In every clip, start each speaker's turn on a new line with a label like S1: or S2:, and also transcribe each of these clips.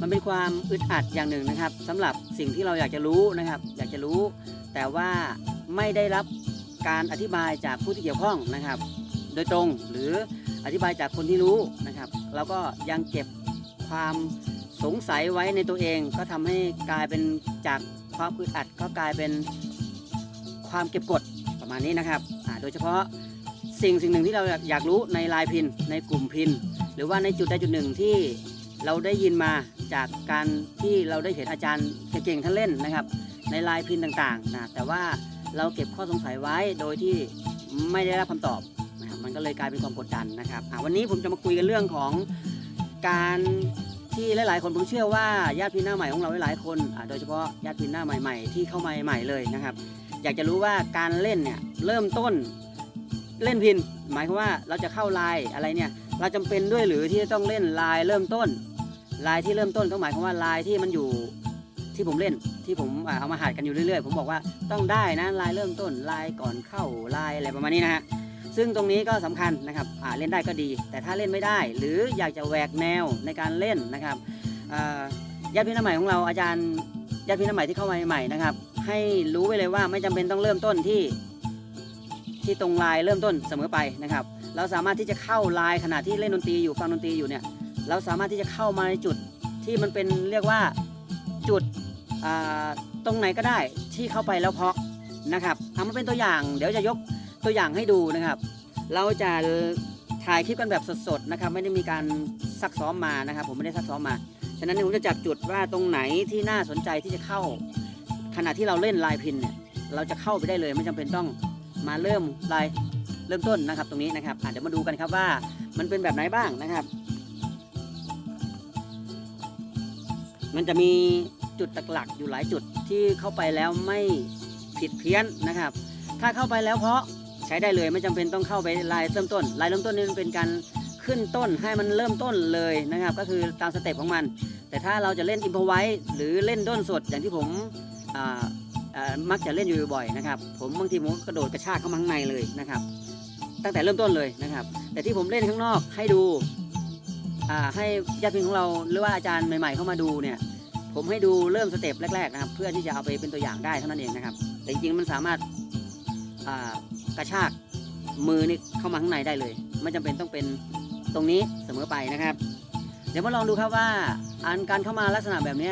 S1: มันเป็นความอึดอัดอย่างหนึ่งนะครับสำหรับสิ่งที่เราอยากจะรู้นะครับ อยากจะรู้ แต่ว่าไม่ได้รับการอธิบายจากผู้ที่เกี่ยวข้องนะครับ โดยตรงหรืออธิบายจากคนที่รู้นะครับเราก็ยังเก็บความสงสัยไว้ในตัวเอง ก็ทำให้กลายเป็นจากความอึดอัดก็กลายเป็นความเก็บกดประมาณนี้นะครับโดยเฉพาะสิ่งสิ่งหนึ่งที่เราอยากรู้ในลน์พินในกลุ่มพิน หรือว่าในจุดใดจุดหนึ่งที่ เราได้ยินมาจากการที่เราได้เห็นอาจารย์เก่งๆท่านเล่นนะครับ ในลน์พินต่างๆนะแต่ว่าเราเก็บข้อสงสัยไว้โดยที่ไม่ได้รับคำตอบนะครับมันก็เลยกลายเป็นความกดดันนะครับวันนี้ผมจะมาคุยกันเรื่องของการที่หลายๆ คนผมเชื่อว่าญาติพี่หน้าใหม่ของเราหลายๆคนโดยเฉพาะญาติพี่หน้าใหม่ ๆ ที่เข้ามาใหม่เลยนะครับ อยากจะรู้ว่าการเล่นเนี่ยเริ่มต้นเล่นพิน หมายความว่าเราจะเข้าไลน์อะไรเนี่ย เราจำเป็นด้วยหรือที่จะต้องเล่นไลน์เริ่มต้นไลน์ที่เริ่มต้นก็หมายความว่าไลน์ที่มันอยู่ที่ผมเล่นที่ผมเอามาหัดกันอยู่เรื่อยๆ ผมบอกว่าต้องได้นะไลน์เริ่มต้นไลน์ก่อนเข้าไลน์อะไรประมาณนี้นะฮะซึ่งตรงนี้ก็สำคัญนะครับเล่นได้ก็ดี แต่ถ้าเล่นไม่ได้ หรืออยากจะแหวกแนวในการเล่นนะครับญาติพี่น้องใหม่ของเราอาจารย์ญาติพี่น้องใหม่ที่เข้ามาใหม่นะครับให้รู้ไว้เลยว่าไม่จำเป็นต้องเริ่มต้นที่ ที่ตรงลน์เริ่มต้นเสมอไปนะครับ เราสามารถที่จะเข้าลน์ขณะที่เล่นดนตรีอยู่ฟังดนตรีอยู่เนี่ยเราสามารถที่จะเข้ามาในจุดที่มันเป็นเรียกว่าจุดตรงไหนก็ได้ที่เข้าไปแล้วเพาะนะครับเอามาเป็นตัวอย่าง เดี๋ยวจะยกตัวอย่างให้ดูนะครับ เราจะถ่ายคลิปกันแบบสดๆนะครับ ไม่ได้มีการซักซ้อมมานะครับ ผมไม่ได้ซักซ้อมมาฉะนั้นผมจะจับจุดว่าตรงไหนที่น่าสนใจที่จะเข้า ขณะที่เราเล่นลายพินเนี่ยเราจะเข้าไปได้เลยไม่จำเป็นต้อง มาเริ่มลายเริ่มต้นนะครับ ตรงนี้นะครับอะเดี๋ยวมาดูกันครับว่ามันเป็นแบบไหนบ้างนะครับ มันจะมีจุดหลักๆอยู่หลายจุดที่เข้าไปแล้วไม่ผิดเพี้ยนนะครับ ถ้าเข้าไปแล้วเพราะใช้ได้เลยไม่จำเป็นต้องเข้าไปลายเริ่มต้น ลายเริ่มต้นนี่มันเป็นการขึ้นต้นให้มันเริ่มต้นเลยนะครับ ก็คือตามสเต็ปของมัน แต่ถ้าเราจะเล่นอิมพอไว้หรือเล่นด้นสดอย่างที่ผมอ่า มักจะเล่นอยู่บ่อยนะครับ ผมบางทีผมกระโดดกระชากเข้ามาข้างในเลยนะครับ ตั้งแต่เริ่มต้นเลยนะครับ แต่ที่ผมเล่นข้างนอกให้ดูให้ญาติพี่ของเราหรือว่าอาจารย์ใหม่ ๆ เข้ามาดูเนี่ยผมให้ดูเริ่มสเต็ปแรกๆนะครับ เพื่อที่จะเอาไปเป็นตัวอย่างได้เท่านั้นเองนะครับ แต่จริงๆมันสามารถากระชากมือนี่เข้ามาข้างในได้เลย ไม่จำเป็นต้องเป็นตรงนี้เสมอไปนะครับ เดี๋ยวมาลองดูครับว่าอันการเข้ามาลักษณะแบบนี้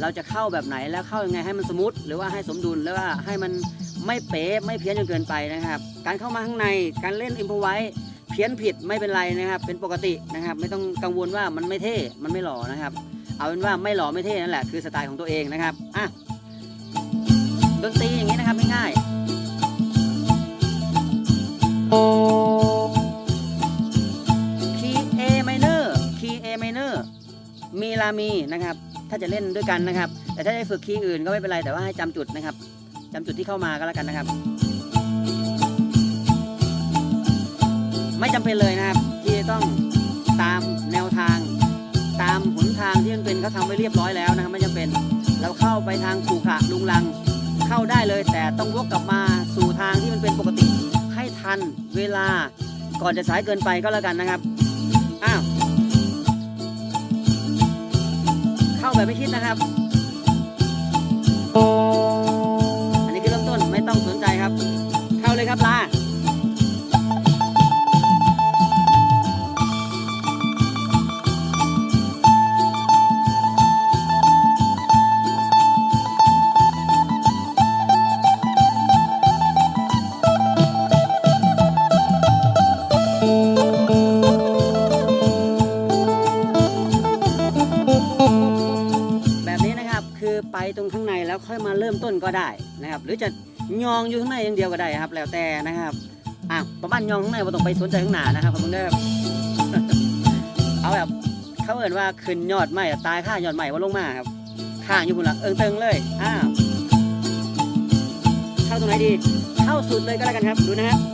S1: เราจะเข้าแบบไหนแล้วเข้ายังไงให้มันสมูทหรือว่าให้สมดุลหรือว่าให้มันไม่เป๊ะไม่เพี้ยนจนเกินไปนะครับ การเข้ามาข้างในการเล่นอิมพอไว้เพี้ยนผิดไม่เป็นไรนะครับ เป็นปกตินะครับ ไม่ต้องกังวลว่ามันไม่เท่มันไม่หล่อนะครับ เอาเป็นว่าไม่หล่อไม่เท่นั่นแหละคือสไตล์ของตัวเองนะครับอะดนตรีอย่างนี้นะครับง่ายๆคีย์ A minor คีย์ A minor มีลามีนะครับ ถ้าจะเล่นด้วยกันนะครับ แต่ถ้าจะฝึกคีย์อื่นก็ไม่เป็นไรแต่ว่าให้จำจุดนะครับจำจุดที่เข้ามาก็แล้วกันนะครับ ไม่จำเป็นเลยนะครับ ที่ต้องตามแนวทาง ตามหนทางที่มันเป็นเขาทำไว้เรียบร้อยแล้วนะครับ ไม่จำเป็นเราเข้าไปทางขู่ขะลุงลัง เข้าได้เลย แต่ต้องวกกลับมาสู่ทางที่มันเป็นปกติ ให้ทันเวลาก่อนจะสายเกินไปก็แล้วกันนะครับอ้าว แบบไม่คิดนะครับ ค่อยมาเริ่มต้นก็ได้นะครับ หรือจะยองอยู่ข้างในอย่างเดียวก็ได้ครับ แล้วแต่นะครับอะประมานยองข้างในว่าต้องไปสนใจข้างหน้านะครับคุณเด้อเอาแบบเขาเอ่นว่าขึ้นยอดใหม่ตายข้ายอดใหม่ว่าลงมาครับข้างอยู่พุ่นละเอิงเติงเลยอ้าวเข้าตรงไหนดี เข้าสุดเลยก็แล้วกันครับดูนะฮะล่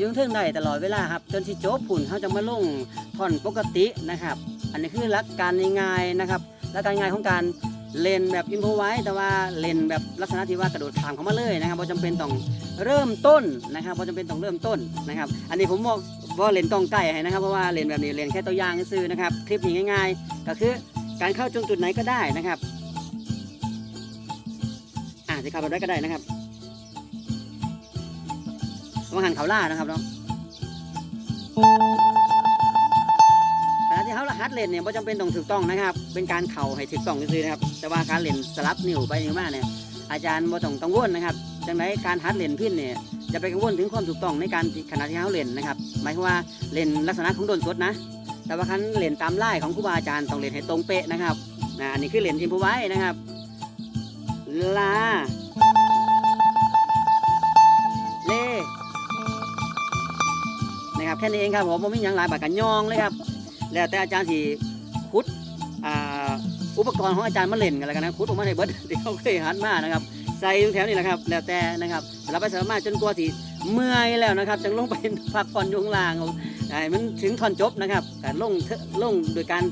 S1: อยุ่งเทิงได้ตลอดเวลาครับ จนสิจบผุ่นเขาจะมาลงท่อนปกตินะครับ อันนี้คือหลักการง่ายๆนะครับหลักการง่ายของการเล่นแบบอินโฟไว้แต่ว่าเล่นแบบลักษณะที่ว่ากระโดดข้ามเข้ามาเลยนะครับเพราจำเป็นต้องเริ่มต้นนะครับเพราจำเป็นต้องเริ่มต้นนะครับ อันนี้ผมบอกว่าเล่นต้องใกล้ให้นะครับเพราะว่าเล่นแบบนี้เล่นแค่ตัวอย่างซื่อนะครับคลิปนี้ง่าย ๆ ก็คือการเข้าจงจุดไหนก็ได้นะครับอ่าจะเข้าแบบไหนก็ได้นะครับ มาหันเขาล่านะครับเนาะขณะที่เขาละฮัดเล่นเนี่ยไม่จำเป็นต้องถูกต้องนะครับ เป็นการเข่าให้ถูกต้องซื่อนะครับ แต่ว่าการเล่นสลับนิ้วไปนิ้วมาเนี่ยอาจารย์บ่ต้องกังวลนะครับจังไรการฮัดเล่นพินเนี่ยจะไปกังวลถึงความถูกต้องในการขณะที่เขาเล่นนะครับ หมายความว่าเล่นลักษณะของโดนสดนะ แต่ว่าคันเล่นตามไล่ของครูบาอาจารย์ต้องเล่นให้ตรงเป๊ะนะครับนะอันนี้คือเล่นอินพไว้นะครับลา นะครับแค่นี้เองครับผมผมไม่มีหยังหลายบาดกันยองเลยครับแล้วแต่อาจารย์ที่คุดอุปกรณ์ของอาจารย์มาเล่นกันแล้วกันนะคุดออกมาให้เบิร์ดที่เขาเคยหันมานะครับใส่อยู่แถวนี้แหละครับ แล้วแต่นะครับเราไปสามารถจนกลัวที่เมื่อยแล้วนะครับจึงลงไปพักผ่อนยงลางไอ้มันถึงท่อนจบนะครับแต่ลงลงโดยการ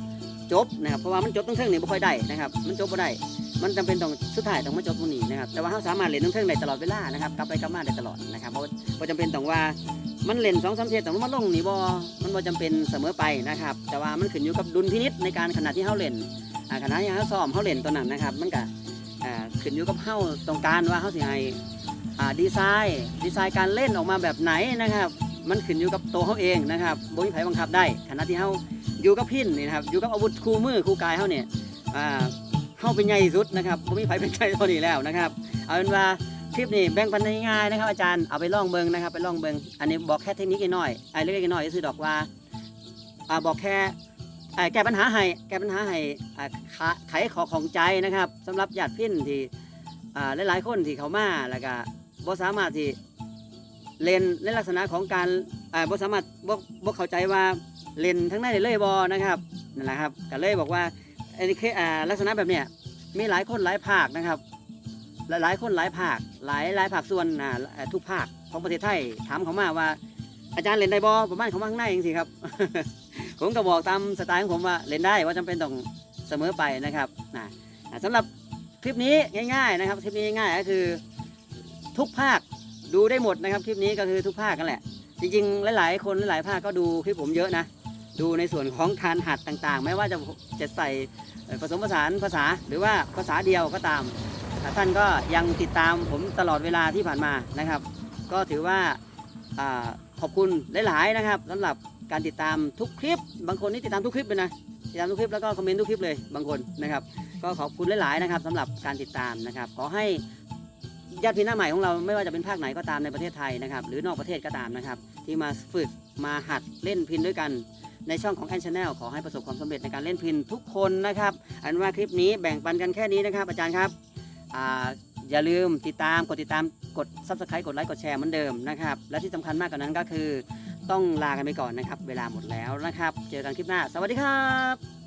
S1: จบนะครับเพราะว่ามันจบตั้งเทิงนี่ไม่ค่อยได้นะครับ มันจบไม่ได้ มันจำเป็นต้องสุดท้ายต้องมาจบตรงนี้นะครับแต่ว่าเขาสามารถเล่นตั้งเทิงได้ตลอดเวลานะครับกลับไปกลับมาได้ตลอดนะครับเพราะเพราะจำเป็นต้องว่ามันเล่นสองสามเทศแต่ว่ามันลงนี่บอมันบ่จำเป็นเสมอไปนะครับ แต่ว่ามันขึ้นอยู่กับดุลพินิษในการขณะที่เขาเล่นอ่าขณะที่เขาซ้อมเขาเล่นตัวนั้นนะครับ มันก็ขึ้นอยู่กับเขาตรงการว่าเขาสิให้ดีไซน์ดีไซน์การเล่นออกมาแบบไหนนะครับ มันขึ้นอยู่กับตัวเขาเองนะครับบ่มีไผบังคับได้ขณะที่เขาอยู่กับพินนี่นะครับอยู่กับอาวุธคู่มือคู่กายเขาเนี่ย เข้าเป็นใหญ่ที่สุดนะครับบ่มีไผเป็นใหญ่เท่านี้แล้วนะครับเอาเป็นว่าคลิปนี้แบ่งปันง่ายๆนะครับ อาจารย์เอาไปล่องเบิงนะครับไปล่องเบิงอันนี้บอกแค่เทคนิคน้อยไอ้เล็กๆน้อยๆก็คือดอกว่าอ่าบอกแค่อ่าแก้ปัญหาให้แก้ปัญหาให้อ่าขะไขขอของใจนะครับสำหรับญาติพี่นที่หลายๆคนที่เขามาแล้วก็บ่สามารถที่เล่นในลักษณะของการบ่สามารถบ่บ่เข้าใจว่าเล่นทั้งนั้นเลยบ่นะครับนั่นแหละครับก็เลยบอกว่า อันนี้คืออ่าลักษณะแบบเนี้ยมีหลายคนหลายภาคนะครับหลายๆคนหลายภาคหลายหลายภาคส่วนอ่าทุกภาคของประเทศไทยถามเขามาว่า อาจารย์เล่นได้บ่ประมาณเขามาข้างในเองสิครับ ผมก็บอกตามสไตล์ของผมว่าเล่นได้ว่าจำเป็นต้องเสมอไปนะครับนะอ่าสำหรับคลิปนี้ง่ายๆนะครับคลิปนี้ง่ายก็คือทุกภาคดูได้หมดนะครับคลิปนี้ก็คือทุกภาคกันแหละ จริงๆ หลายๆ คนหลายๆภาคก็ดูคลิปผมเยอะนะ ดูในส่วนของการหัดต่างๆ ไม่ว่าจะจะใส่ ผสมผสานภาษาหรือว่าภาษาเดียวก็ตาม ท่านก็ยังติดตามผมตลอดเวลาที่ผ่านมานะครับ ก็ถือว่าอาขอบคุณหลาย ๆ นะครับสำหรับการติดตามทุกคลิป บางคนนี่ติดตามทุกคลิปเลยนะติดตามทุกคลิปแล้วก็คอมเมนต์ทุกคลิปเลยบางคนนะครับ ก็ขอบคุณหลาย ๆ นะครับสำหรับการติดตามนะครับ ขอให้ญาติพี่น้าใหม่ของเราไม่ว่าจะเป็นภาคไหนก็ตามในประเทศไทยนะครับ หรือนอกประเทศก็ตามนะครับ ที่มาฝึกมาหัดเล่นพินด้วยกัน ในช่องของแอนชาแนลขอให้ประสบความสำเร็จในการเล่นพินทุกคนนะครับ อันว่าคลิปนี้แบ่งปันกันแค่นี้นะครับ อาจารย์ครับอ่าอย่าลืมติดตามกดติดตามกด subscribe กดไลค์กดแชร์เหมือนเดิมนะครับ และที่สำคัญมากกว่านั้นก็คือ ต้องลากันไปก่อนนะครับ เวลาหมดแล้วนะครับ เจอกันคลิปหน้า สวัสดีครับ